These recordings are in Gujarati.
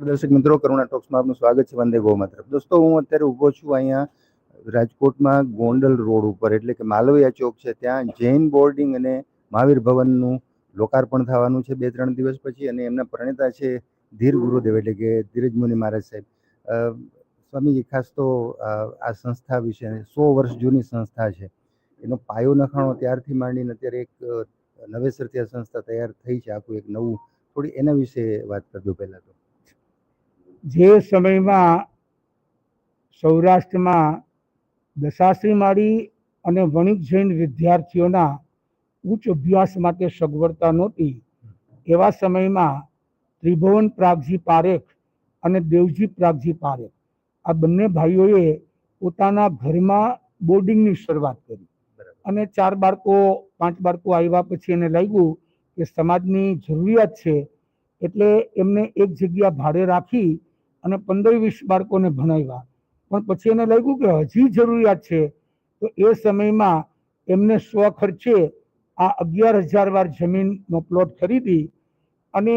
દર્શક મિત્રો કરુણા ટોક્સમાં આપનું સ્વાગત છે વંદે ગૌ માત્ર દોસ્તો હું અત્યારે ઊભો છું અહીંયા રાજકોટમાં ગોંડલ રોડ ઉપર એટલે કે માલવિયા ચોક છે ત્યાં જૈન બોર્ડિંગ અને મહાવીર ભવનનું લોકાર્પણ થવાનું છે બે ત્રણ દિવસ પછી અને એમના પ્રણેતા છે ધીર ગુરુદેવ એટલે કે ધીરજ મુનિ મહારાજ સાહેબ સ્વામીજી ખાસ તો આ સંસ્થા વિશે સો વર્ષ જૂની સંસ્થા છે એનો પાયો નખાણો ત્યારથી માંડીને અત્યારે એક નવેસરથી આ સંસ્થા તૈયાર થઈ છે આખું એક નવું થોડી એના વિશે વાત કરજો પહેલાં તો જે સમયમાં સૌરાષ્ટ્રમાં દશાશ્રી માળી અને વણિક જૈન વિદ્યાર્થીઓના ઉચ્ચ અભ્યાસ માટે સગવડતા નહોતી એવા સમયમાં ત્રિભુવન પ્રાગજી પારેખ અને દેવજી પ્રાગજી પારેખ આ બંને ભાઈઓએ પોતાના ઘરમાં બોર્ડિંગની શરૂઆત કરી. અને ચાર બાળકો પાંચ બાળકો આવ્યા પછી એને લાગ્યું કે સમાજની જરૂરિયાત છે એટલે એમને એક જગ્યા ભાડે રાખી અને પંદર વીસ બાળકોને ભણાવ્યા. પણ પછી એને લાગ્યું કે હજી જરૂરિયાત છે. તો એ સમયમાં એમને સ્વ ખર્ચે આ અગિયાર હજાર વાર જમીનનો પ્લોટ ખરીદી અને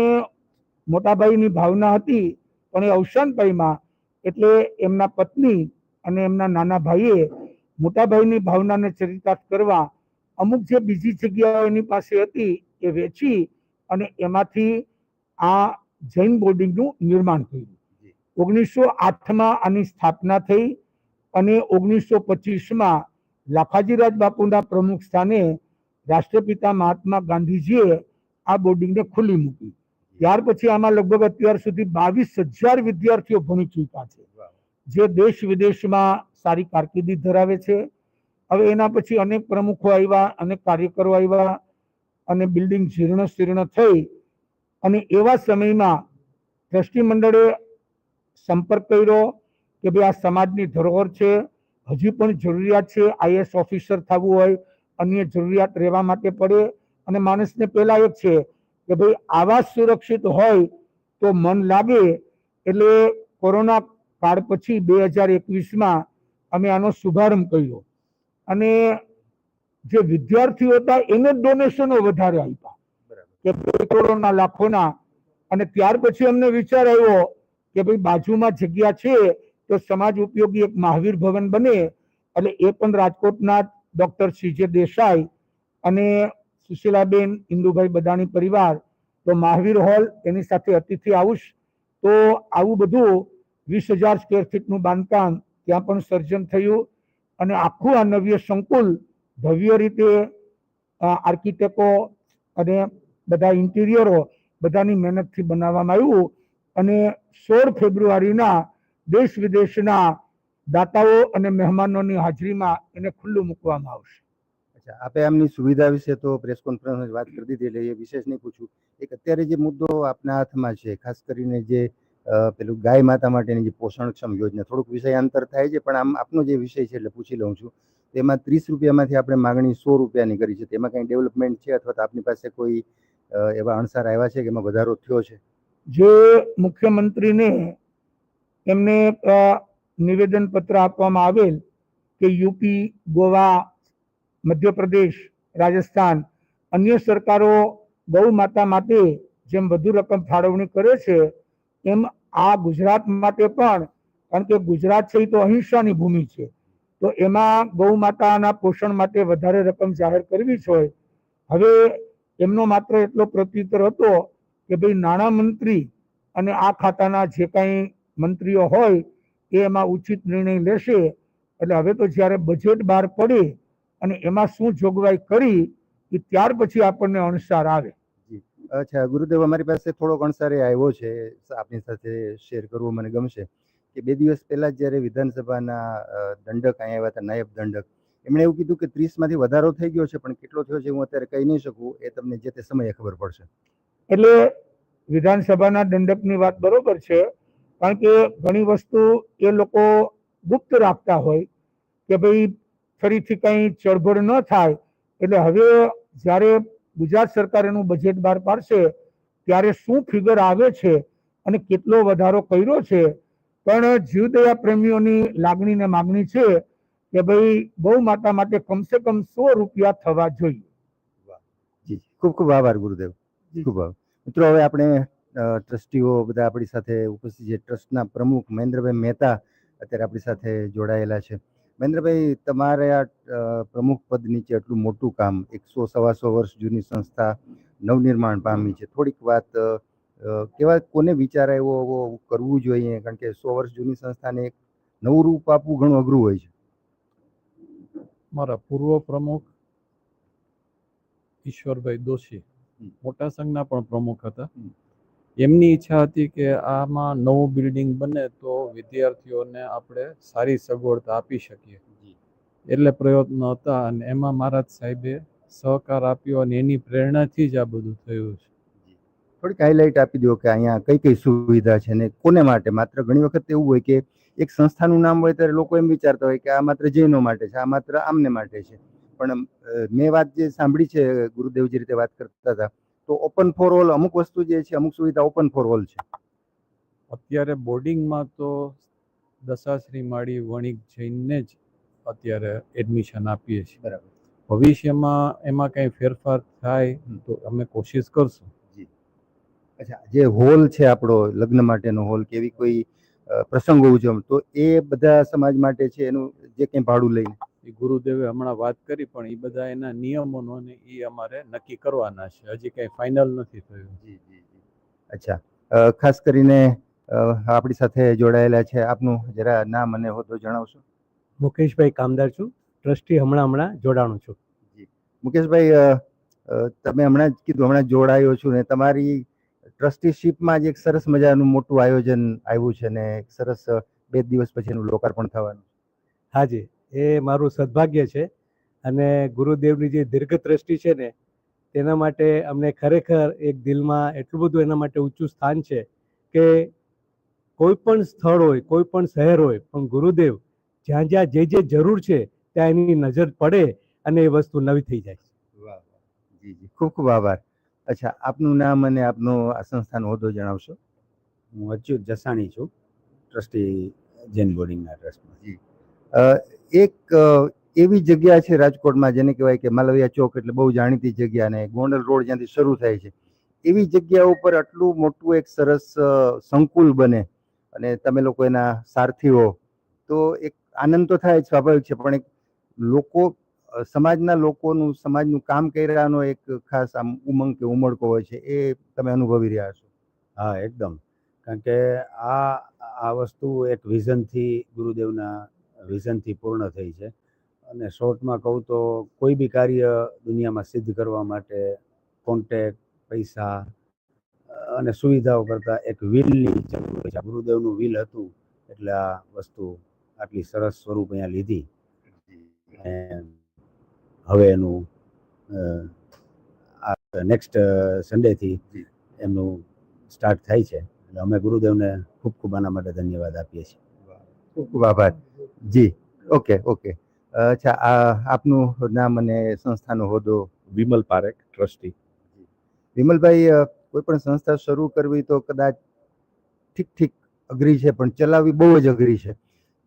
મોટાભાઈની ભાવના હતી, પણ એ અવસાનભાઈમાં એટલે એમના પત્ની અને એમના નાના ભાઈએ મોટાભાઈની ભાવનાને ચરિતાર્થ કરવા અમુક જે બીજી જગ્યાઓ એની પાસે હતી એ વેચી અને એમાંથી આ જૈન બોર્ડિંગનું નિર્માણ કર્યું. ઓગણીસો આઠમાં આની સ્થાપના થઈ અને ઓગણીસો પચીસમાં લાખાજીરાજ બાપુના પ્રમુખ સ્થાને રાષ્ટ્રપિતા મહાત્મા ગાંધીજીએ આ બોર્ડિંગને ખુલ્લી મૂકી. ત્યાર પછી આમાં લગભગ અત્યાર સુધી બાવીસ હજાર વિદ્યાર્થીઓ ભણી ચૂક્યા છે. જે દેશ વિદેશમાં સારી કારકિર્દી ધરાવે છે. હવે એના પછી અનેક પ્રમુખો આવ્યા અનેક કાર્યકરો આવ્યા અને બિલ્ડિંગ જીર્ણ શીર્ણ થઈ અને એવા સમયમાં ટ્રસ્ટી મંડળે સંપર્ક કર્યો કે ભાઈ આ સમાજની ધરોહર છે હજી પણ જરૂરિયાત છે આઈએસ ઓફિસર થવું હોય અન્ય જરૂરિયાત રહેવા માટે પડે. અને માણસને પહેલા એક છે કે ભાઈ આવાસ સુરક્ષિત હોય તો મન લાગે. એટલે કોરોના કાળ પછી બે હજાર એકવીસમાં અમે આનો શુભારંભ કર્યો. અને જે વિદ્યાર્થીઓ હતા એને ડોનેશનો વધારે આપ્યા. કે કરોડોના લાખોના. અને ત્યાર પછી અમને વિચાર આવ્યો કે ભાઈ બાજુમાં જગ્યા છે, તો સમાજ ઉપયોગી એક મહાવીર ભવન બને. એટલે એ પણ રાજકોટના ડોક્ટર સીજે દેસાઈ અને સુશીલાબેન ઇન્દુભાઈ બદાણી પરિવાર. તો મહાવીર હોલ, એની સાથે અતિથિ હાઉસ. તો આવું બધું વીસ હજાર સ્ક્વેર ફીટનું બાંધકામ ત્યાં પણ સર્જન થયું. અને આખું આ નવ્ય સંકુલ ભવ્ય રીતે આર્કિટેક્ટો અને બધા ઇન્ટિરિયરો બધાની મહેનતથી બનાવવામાં આવ્યું. અને સોળ ફેબ્રુઆરીના દેશ વિદેશના દાતાઓ અને મહેમાનોની હાજરીમાં એને ખુલ્લું મૂકવામાં આવશે. અચ્છા, આપે આમની સુવિધા વિશે તો પ્રેસ કોન્ફરન્સમાં વાત કરી દીધી, એટલે એ વિશેષ નહીં પૂછું. એક અત્યારે જે મુદ્દો આપના હાથમાં છે, ખાસ કરીને જે પેલું ગાય માતા માટેની જે પોષણક્ષમ યોજના, થોડુંક વિષયાંતર થાય છે, પણ આમ આપનો જે વિષય છે એટલે પૂછી લઉં છું. તેમાં ત્રીસ રૂપિયામાંથી આપણે માગણી સો રૂપિયાની કરી છે. તેમાં કંઈ ડેવલપમેન્ટ છે અથવા તો આપની પાસે કોઈ એવા અણસાર આવ્યા છે કે એમાં વધારો થયો છે? જે મુખ્યમંત્રીને એમને નિવેદન પત્ર આપવામાં આવેલ કે યુપી, ગોવા, મધ્યપ્રદેશ, રાજસ્થાન અન્ય સરકારો ગૌ માતા માટે જેમ વધુ રકમ ફાળવણી કરે છે, એમ આ ગુજરાત માટે પણ, કારણ કે ગુજરાત છે તો અહિંસાની ભૂમિ છે. તો એમાં ગૌ માતાના પોષણ માટે વધારે રકમ જાહેર કરવી હોય. હવે એમનો માત્ર એટલો પ્રત્યુત્તર હતો કે ભાઈ નાણાં મંત્રી અને આ ખાતાના જે કાંઈ મંત્રીઓ હોય એ એમાં ઉચિત નિર્ણય લેશે. એટલે હવે તો જ્યારે બજેટ બહાર પડે અને એમાં શું જોગવાઈ કરી એ ત્યાર પછી આપણને અણસાર આવે. અચ્છા, ગુરુદેવ, અમારી પાસે થોડો અણસારે આવ્યો છે. આપની સાથે શેર કરવું મને ગમશે કે બે દિવસ પહેલા જ્યારે વિધાનસભાના દંડક અહીંયા આવ્યા હતા, નાયબ દંડક એમણે એવું કીધું કે ત્રીસમાંથી વધારો થઈ ગયો છે, પણ કેટલો થયો છે હું અત્યારે કહી નહીં શકું, એ તમને જે તે સમયે ખબર પડશે. એટલે વિધાનસભાના દંડકની વાત બરોબર છે, કારણ કે ઘણી વસ્તુ એ લોકો ગુપ્ત રાખતા હોય કે ભાઈ ફરીથી કંઈ ચળભળ ન થાય. એટલે હવે જ્યારે ગુજરાત સરકાર એનું બજેટ બહાર પાડશે, ત્યારે શું ફિગર આવે છે અને કેટલો વધારો કર્યો છે, પણ જીવદયા પ્રેમીઓની લાગણી ને માગણી છે કે ભાઈ ગૌ માતા માટે કમસે કમ સો રૂપિયા થવા જોઈએ. જી ખૂબ ખૂબ આભાર ગુરુદેવ. ખૂબ આભાર. મિત્રો હવે આપણે ટ્રસ્ટીઓ બધા આપણી સાથે ઉપસ્થિત છે. ટ્રસ્ટના પ્રમુખ મહેન્દ્રભાઈ મહેતા અત્યારે આપણી સાથે જોડાયેલા છે. મહેન્દ્રભાઈ તમારે આ પ્રમુખ પદ નીચે આટલું મોટું કામ એકસો સવાસો વર્ષ જૂની સંસ્થા નવનિર્માણ પામી છે. થોડીક વાત કેવા કોને વિચાર આવ્યો આવો કરવું જોઈએ? કારણ કે સો વર્ષ જૂની સંસ્થાને એક નવું રૂપ આપવું ઘણું અઘરું હોય છે. મારા પૂર્વ પ્રમુખ ઈશ્વરભાઈ દોશી હમ. મોટા સંઘના પણ પ્રમુખ હતા. એમની ઈચ્છા હતી કે આમાં નવું બિલ્ડિંગ બને તો વિદ્યાર્થીઓને આપણે સારી સગવડતા આપી શકીએ. એટલે પ્રયત્નો હતા અને એમાં મહારાજ સાહેબે સહકાર આપ્યો અને એની પ્રેરણાથી જ આ બધું થયું છે. થોડીક હાઇલાઇટ આપી દો કે અહીંયા કઈ કઈ સુવિધા છે ને કોને માટે? માત્ર ઘણી વખત એવું હોય કે એક સંસ્થાનું નામ હોય ત્યારે લોકો એમ વિચારતા હોય કે આ માત્ર જૈનો માટે છે આ માત્ર આમને માટે છે. પણ મેં વાત જે સાંભળી છે ગુરુદેવ જે રીતે વાત કરતા હતા તો ઓપન ફોર ઓલ અમુક વસ્તુ જે છે અમુક સુવિધા ઓપન ફોર ઓલ છે. અત્યારે બોર્ડિંગમાં તો દશાશ્રી માળી વણિક જૈનને જ અત્યારે એડમિશન આપીએ છીએ. બરાબર. ભવિષ્યમાં એમાં કંઈ ફેરફાર થાય તો અમે કોશિશ કરશું. અચ્છા જે હોલ છે આપણો લગ્ન માટેનો હોલ કે એવી કોઈ પ્રસંગો ઉજવણ તો એ બધા સમાજ માટે છે એનું જે કંઈ ભાડું લઈને? એ ગુરુદેવે હમણાં વાત કરી પણ એ બધા એના નિયમોનો ને એ અમારે નક્કી કરવાના છે. હજી કંઈ ફાઇનલ નથી થયું. જી જી જી. અચ્છા. ખાસ કરીને આપણી સાથે જોડાયેલા છે. આપનું જરા નામ અને હોદ્દો જણાવશો? મુકેશભાઈ કામદાર છું. ટ્રસ્ટી હમણાં હમણાં જોડાણું છું. જી. મુકેશભાઈ તમે હમણાં જ કીધું હમણાં જોડાયો છું ને તમારી ટ્રસ્ટીશીપમાં જ એક સરસ મજાનું મોટું આયોજન આવ્યું છે ને એક સરસ બે દિવસ પછી એનું લોકાર્પણ થવાનું હાજી એ મારું સદભાગ્ય છે અને ગુરુદેવની જે દીર્ઘ દ્રષ્ટિ છે ને તેના માટે અમને ખરેખર એક દિલમાં એટલું બધું એના માટે ઊંચું સ્થાન છે કે કોઈ પણ સ્થળ હોય કોઈ પણ શહેર હોય પણ ગુરુદેવ જ્યાં જ્યાં જે જે જરૂર છે ત્યાં એની નજર પડે અને એ વસ્તુ નવી થઈ જાય વાહ. જી જી. ખૂબ ખૂબ આભાર. અચ્છા આપનું નામ અને આપનો આ સંસ્થાનો હોદ્દો જણાવશો. હું અચ્યુત જસાણી છું ટ્રસ્ટી જૈન બોર્ડિંગના ટ્રસ્ટમાં એક એવી જગ્યા છે રાજકોટમાં જેને કહેવાય કે માલવિયા ચોક એટલે બહુ જાણીતી જગ્યા અને ગોંડલ રોડ જ્યાંથી શરૂ થાય છે. એવી જગ્યા ઉપર આટલું મોટું એક સરસ સંકુલ બને અને તમે લોકો એના સારથીઓ તો એક આનંદ તો થાય જ સ્વાભાવિક છે પણ એક લોકો સમાજના લોકોનું સમાજનું કામ કર્યાનો એક ખાસ આમ ઉમંગ કે ઉમળકો હોય છે એ તમે અનુભવી રહ્યા છો? હા એકદમ. કારણ કે આ આ વસ્તુ એક વિઝનથી ગુરુદેવના વિઝનથી પૂર્ણ થઈ છે. અને શોર્ટમાં કહું તો કોઈ બી કાર્ય દુનિયામાં સિદ્ધ કરવા માટે કોન્ટેક પૈસા અને સુવિધાઓ કરતાં એક વિલની જરૂર હોય છે. ગુરુદેવનું વિલ હતું એટલે આ વસ્તુ આટલી સરસ સ્વરૂપ અહીંયા લીધી. અને હવે એનું નેક્સ્ટ સન્ડેથી એમનું સ્ટાર્ટ થાય છે. એટલે અમે ગુરુદેવને ખૂબ ખૂબ આના માટે ધન્યવાદ આપીએ છીએ. ખૂબ ખૂબ આભાર. જી. ઓકે ઓકે અચ્છા આ આપનું નામ અને સંસ્થાનો હોદ્દો? વિમલ પારેખ ટ્રસ્ટી. વિમલભાઈ કોઈ પણ સંસ્થા શરૂ કરવી તો કદાચ ઠીક ઠીક અઘરી છે પણ ચલાવવી બહુ જ અઘરી છે.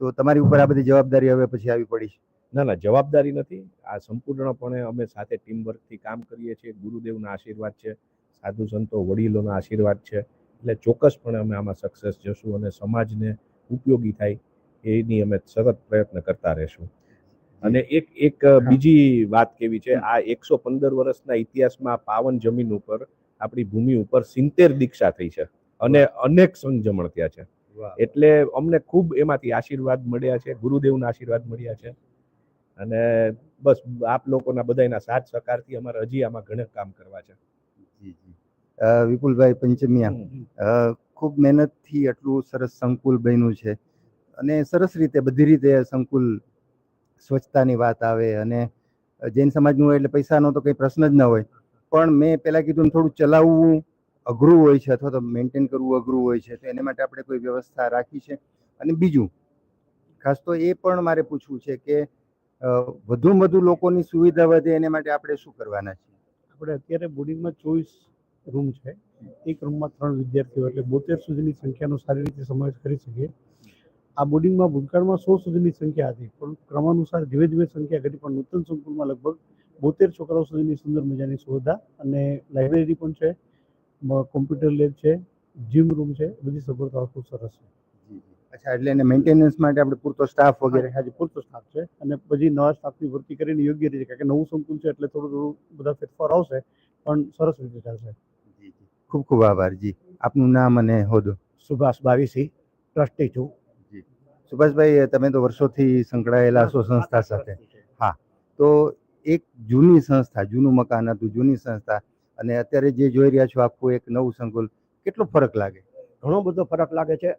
તો તમારી ઉપર આ બધી જવાબદારી હવે પછી આવી પડી છે. ના ના જવાબદારી નથી. આ સંપૂર્ણપણે અમે સાથે ટીમ વર્કથી કામ કરીએ છીએ. ગુરુદેવના આશીર્વાદ છે સાધુ સંતો વડીલોના આશીર્વાદ છે. એટલે ચોક્કસપણે અમે આમાં સક્સેસ જશું અને સમાજને ઉપયોગી થાય એની અમે સતત પ્રયત્ન કરતા રહેશું. અને એક એક બીજી વાત કેવી છે? આ એકસો પંદર વર્ષના ઇતિહાસમાં પાવન જમીન ઉપર આપણી ભૂમિ ઉપર સિત્તેર દીક્ષા થઈ છે અને અનેક સંજમણ થયા છે. એટલે અમને ખૂબ એમાંથી આશીર્વાદ મળ્યા છે ગુરુદેવના આશીર્વાદ મળ્યા છે. અને બસ આપ લોકોના બધાના સાથ સહકારથી અમારે હજી આમાં ઘણા કામ કરવા છે. જી જી. વિપુલભાઈ પંચમિયા. ખૂબ મહેનતથી આટલું સરસ સંકુલ બન્યું છે અને સરસ રીતે બધી રીતે સંકુલ સ્વચ્છતાની વાત આવે અને જૈન સમાજનું હોય એટલે પૈસાનો તો કંઈ પ્રશ્ન જ ન હોય. પણ મેં પહેલાં કીધું થોડું ચલાવવું અઘરું હોય છે અથવા તો મેન્ટેન કરવું અઘરું હોય છે. તો એને માટે આપણે કોઈ વ્યવસ્થા રાખી છે. અને બીજું ખાસ તો એ પણ મારે પૂછવું છે કે વધુમાં વધુ લોકોની સુવિધા વધે એને માટે આપણે શું કરવાના છીએ? આપણે અત્યારે બોર્ડિંગમાં ચોવીસ રૂમ છે. એક રૂમમાં ત્રણ વિદ્યાર્થીઓ એટલે બોતેર સુધીની સંખ્યાનો સારી રીતે સમાવેશ કરી શકીએ. આ બોર્ડિંગમાં ભૂતકાળમાં સો સુધીની સંખ્યા હતી, પણ ક્રમાનુસાર ધીમે ધીમે સંખ્યા ઘટી, પણ નૂતન સંકુલમાં લગભગ બોતેર છોકરાઓ સુધીની સુંદર મજાની સુવિધા અને લાઇબ્રેરી પણ છે કોમ્પ્યુટર લેબ છે, જીમ રૂમ છે, બધી સગવડતાઓ ખૂબ સરસ છે. અચ્છા એટલે એને મેન્ટેનન્સ માટે આપણે પૂરતો સ્ટાફ વગેરે આજે પૂરતો સ્ટાફ છે. અને પછી નવા સ્ટાફની ભરતી કરીને યોગ્ય રીતે કારણ કે નવું સંકુલ છે એટલે થોડું થોડું બધા ફેરફાર આવશે પણ સરસ રીતે ચાલશે. ખૂબ ખૂબ આભાર જી. આપનું નામ અને હોદ્દો. સુભાષ બાવીસી ટ્રસ્ટી છું. જી. સુભાષભાઈ તમે તો વર્ષોથી સંકળાયેલા છો સંસ્થા સાથે. હા તો એક જૂની સંસ્થા જૂનું મકાન હતું જૂની સંસ્થા અને અત્યારે જે જોઈ રહ્યા છો આખું એક નવું સંકુલ કેટલો ફરક લાગે? ઘણો બધો ફરક લાગે છે.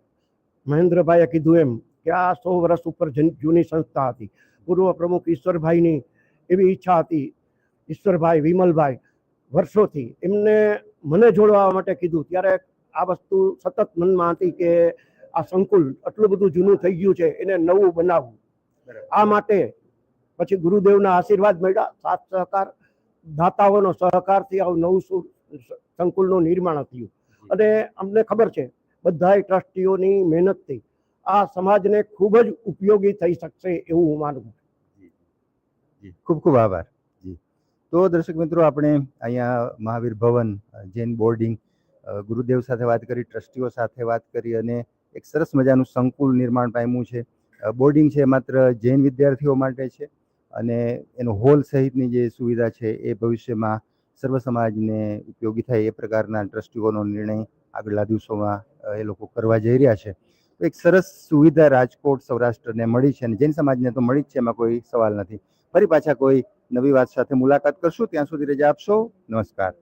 મહેન્દ્રભાઈએ કીધું એમ કે આ સો વર્ષ ઉપર જૂની સંસ્થા હતી. પૂર્વ પ્રમુખ ઈશ્વરભાઈની એવી ઈચ્છા હતી. ઈશ્વરભાઈ વિમલભાઈ વર્ષોથી એમને મને જોડવા માટે કીધું. ત્યારે આ વસ્તુ સતત મનમાં હતી કે આ સંકુલ આટલું બધું જૂનું થઈ ગયું છે એને નવું બનાવવું. આ માટે પછી ગુરુદેવના આશીર્વાદ મળ્યા. સાથ સહકાર દાતાઓનો સહકારથી આવું નવું સંકુલનું નિર્માણ થયું. અને અમને ખબર છે બધાય ટ્રસ્ટીઓની મહેનતથી આ સમાજને ખૂબ જ ઉપયોગી થઈ શકશે એવું હું માનું છું. ખૂબ ખૂબ આભાર. જી. તો દર્શક મિત્રો, આપણે અહીંયા મહાવીર ભવન, જૈન બોર્ડિંગ ગુરુદેવ સાથે વાત કરી, ટ્રસ્ટીઓ સાથે વાત કરી અને એક સરસ મજાનું સંકુલ નિર્માણ પામ્યું છે. બોર્ડિંગ છે માત્ર જૈન વિદ્યાર્થીઓ માટે છે અને એનો હોલ સહિતની જે સુવિધા છે એ ભવિષ્યમાં સર્વ સમાજને ઉપયોગી થાય એ પ્રકારના ટ્રસ્ટીઓનો નિર્ણય આગળના દિવસોમાં એ લોકો કરવા જઈ રહ્યા છે. એક સરસ સુવિધા રાજકોટ સૌરાષ્ટ્રને મળી છે અને જૈન સમાજને તો મળી જ છે, એમાં કોઈ સવાલ નથી. ફરી પાછા કોઈ નવી વાત સાથે મુલાકાત કરશું. ત્યાં સુધી રજા આપશો. નમસ્કાર.